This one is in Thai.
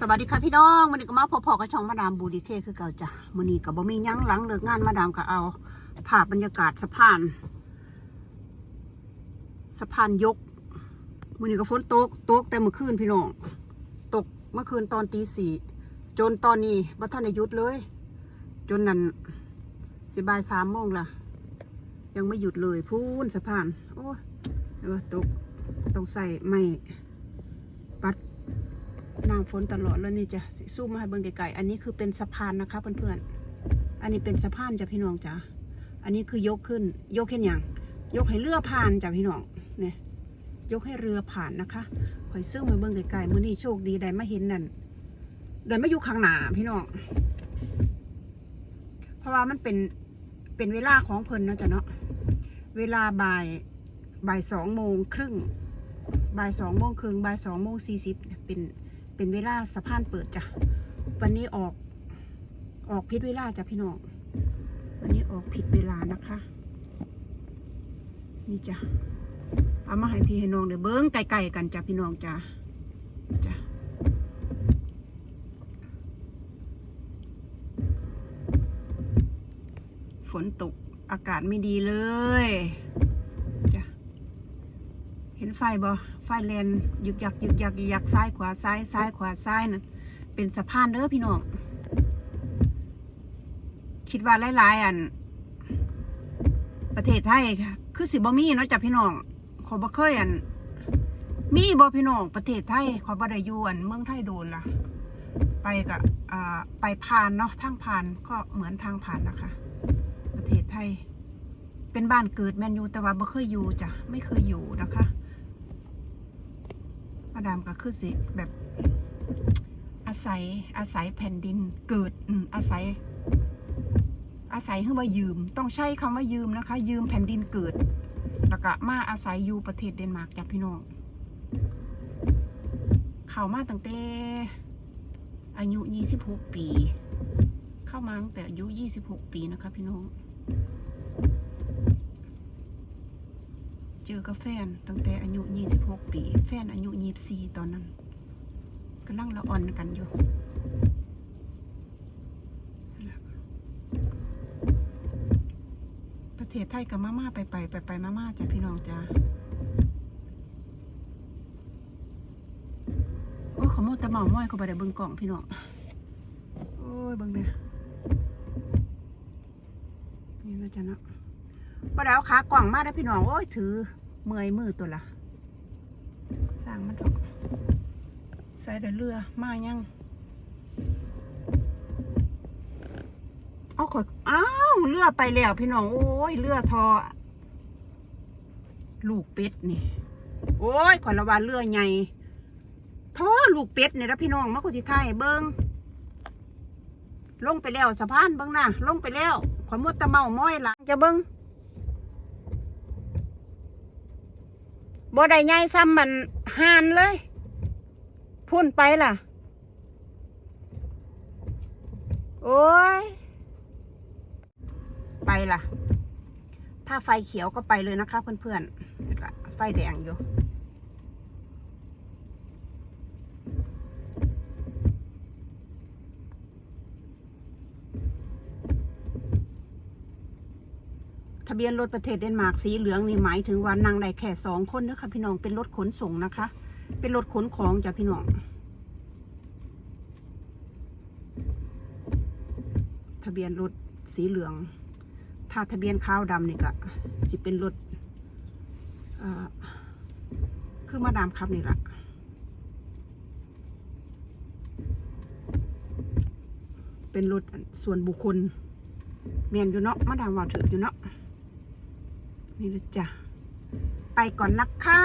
สวัสดีค่ะพี่น้องวันนี้ก็มาพบๆกับช่องมาดามบูดีเคคือเก่าจ้ะวันนี้ก็บบ่มียั้งหลังเลิกงานมาดามก็เอาภาพบรรยากาศสะพานสะพานยกวันนี้ก็ฝนตกตกแต่เมื่อคืนพี่น้องตกเมื่อคืนตอนตีสี่จนตอนนี้บ่ทันหยุดเลย จนนั่นสิบายสามโมงละยังไม่หยุดเลยพูนสะพาน โอ้ยเดี๋ยวว่าตกต้องใส่ไม่ปัด น้ำฝนตลอดแล้วนี่จะสู้มาให้เบิ่งไกลๆอันนี้คือเป็นสะพานนะคะเพื่อนๆอันนี้เป็นสะพานจ้ะพี่น้องจ้ะอันนี้คือยกขึ้น ยกแค่ยังยกให้เรือผ่านจ้ะพี่น้องเนี่ยยกให้เรือผ่านนะคะคอยซื้อมาเบิ่งไกลๆมื้อนี้โชคดีได้มาเห็นนั่นได้มาอยู่ข้างหน้าพี่น้องเพราะว่ามันเป็นเป็นเวลาของเพิ่นเนาะจ้ะเนาะเวลาบ่ายบ่ายสองโมงครึ่งบ่ายสองโมงครึ่งบ่ายสองโมงสี่สิบเป็น เป็นเวลาสะพานเปิดจ้ะ วันนี้ออก ออกผิดเวลาจ้ะพี่น้อง วันนี้ออกผิดเวลานะคะ นี่จ้ะ เอามาให้พี่ให้น้องเดี๋ยวเบิ้งไก่ๆกันจ้ะพี่น้องจ้ะจ้ะฝนตกอากาศไม่ดีเลย ไฟบ่ไฟแลนยึกยักยึกยักยึกยักซ้ายขวาซ้ายซ้ายขวาซ้ายนั่นเป็นสะพานเด้อพี่น้องคิดว่าหลายๆอัน ประเทศไทยค่ะคือสิบ่มีเนาะจ้ะพี่น้องขอบ่เคยอัน มีบ่พี่น้องประเทศไทยขอบ่ได้อยู่อันเมืองไทยโดนล่ะ ไปกับไปผ่านเนาะทางผ่านก็เหมือนทางผ่านนะคะ ประเทศไทย เป็นบ้านเกิดแมนยูแต่ว่าบ่เคยอยู่จ้ะไม่เคยอยู่นะคะ มาดามก็คือสิแบบอาศัยอาศัยแผ่นดินเกิดอืมอาศัย อาศัยคือว่ายืม ต้องใช้คำว่ายืมนะคะ ยืมแผ่นดินเกิด แล้วก็มาอาศัยอยู่ประเทศเดนมาร์กจ้ะพี่น้องเข้ามาตั้งแต่อายุ26ปี เข้ามาตั้งแต่อายุ26ปีนะคะพี่น้อง เจอกับแฟนตั้งแต่อายุ 26 ปี แฟนอายุ 24 ตอนนั้นกำลังละอ่อนกันอยู่ประเทศไทยกับมาม่าไปไปไปไปมาม่าจ้ะพี่น้องจ้าโอ้ขโมดแต่เมาม้อยเขาไปได้เบิ่งกล่องพี่น้องโอ้ยเบิ่งเนี่ยนี่นะจ๊ะเนาะ พอแล้วขากล่องมาได้พี่น้องโอ้ยถือเมื่อยมือตัวละสร้างมันเถอะใส่เรือมายังเอาข่อยอ้าวเรือไปแล้วพี่น้อง โอ้ยเรือทอ ลูกเป็ดนี่ โอ้ยข่อยละว่าเรือใหญ่ทอลูกเป็ดนี่นะพี่น้องมาคุยที่ไทยเบิงลงไปแล้วสะพานเบิงนะลงไปแล้วข่อยมัวแตะเมาม้อยหลังจะเบิง บ่ได้ใหญ่ซ้ำมันหานเลย พุ่นไปล่ะ โอ้ย ไปล่ะ ถ้าไฟเขียวก็ไปเลยนะคะเพื่อนๆ ไฟแดงอยู่ ทะเบียนรถประเทศเดนมาร์กสีเหลืองนี่หมายถึงว่านั่งได้แค่สองคนนะคะพี่น้องเป็นรถขนส่งนะคะ เป็นรถขนของจ้ะพี่น้อง ทะเบียนรถสีเหลือง ถ้าทะเบียนขาวดำนี่ก็สิเป็นรถเอ่อคือมาดามครับนี่แหละเป็นรถส่วนบุคคลเมียนอยู่เนาะมาดามว่าถืออยู่เนาะ นี่ละจ้ะไปก่อนนะคะ